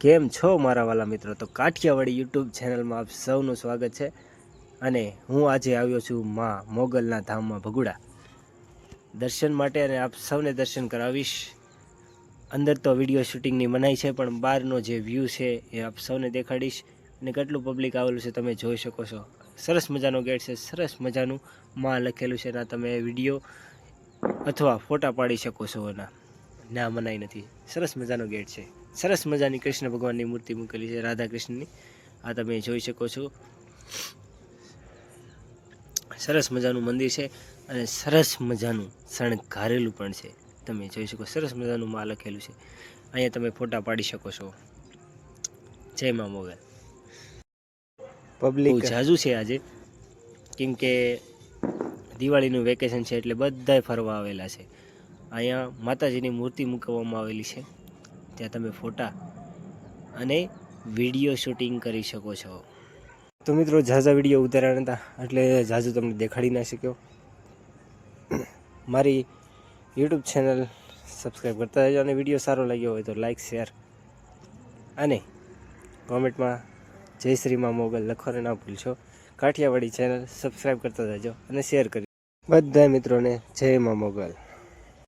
કેમ છો મારા વાલા મિત્રો? તો કાઠિયાવાડી યુટ્યુબ ચેનલમાં આપ સૌનું સ્વાગત છે અને હું આજે આવ્યો છું માં મોગલના ધામમાં ભગુડા. દર્શન માટે અને આપ સૌને દર્શન કરાવીશ. અંદર તો વીડિયો શૂટિંગની મનાઈ છે, પણ બહારનો જે વ્યૂ છે એ આપ સૌને દેખાડીશ અને કેટલું પબ્લિક આવેલું છે તમે જોઈ શકો છો. સરસ મજાનો ગેટ છે, સરસ મજાનું માં લખેલું છે એના તમે વીડિયો અથવા ફોટા પાડી શકો છો એના. ના મનાઈ નથી. સરસ મજાનો ગેટ છે. સરસ મજાની કૃષ્ણ ભગવાનની મૂર્તિ મૂકેલી છે રાધા કૃષ્ણની આ તમે જોઈ શકો છો. સરસ મજાનું મંદિર છે અને સરસ મજાનું શણગારેલું પણ છે. તમે જોઈ શકો સરસ મજાનું માં લખેલું છે. અહીંયા તમે ફોટા પાડી શકો છો. જય મા મોગલ. પબ્લિક જાજુ છે આજે. કેમ કે દિવાળીનું વેકેશન છે એટલે બધાય ફરવા આવેલા છે. અહીંયા માતાજીની મૂર્તિ મૂકવામાં આવેલી છે. ત્યાં તમે ફોટા અને વીડિયો શૂટિંગ કરી શકો છો. તો મિત્રો ઝાઝા વીડિયો ઉતાર્યા હતા એટલે ઝાઝું તમને દેખાડી ના શક્યો. મારી યુટ્યુબ ચેનલ સબસ્ક્રાઈબ કરતા રહેજો અને વીડિયો સારો લાગ્યો હોય તો લાઈક શેર અને કોમેન્ટમાં જય શ્રી મા મોગલ લખવાનું ના ભૂલશો. કાઠિયાવાડી ચેનલ સબસ્ક્રાઈબ કરતા રહેજો અને શેર કરી. બધા મિત્રોને જય મા મોગલ.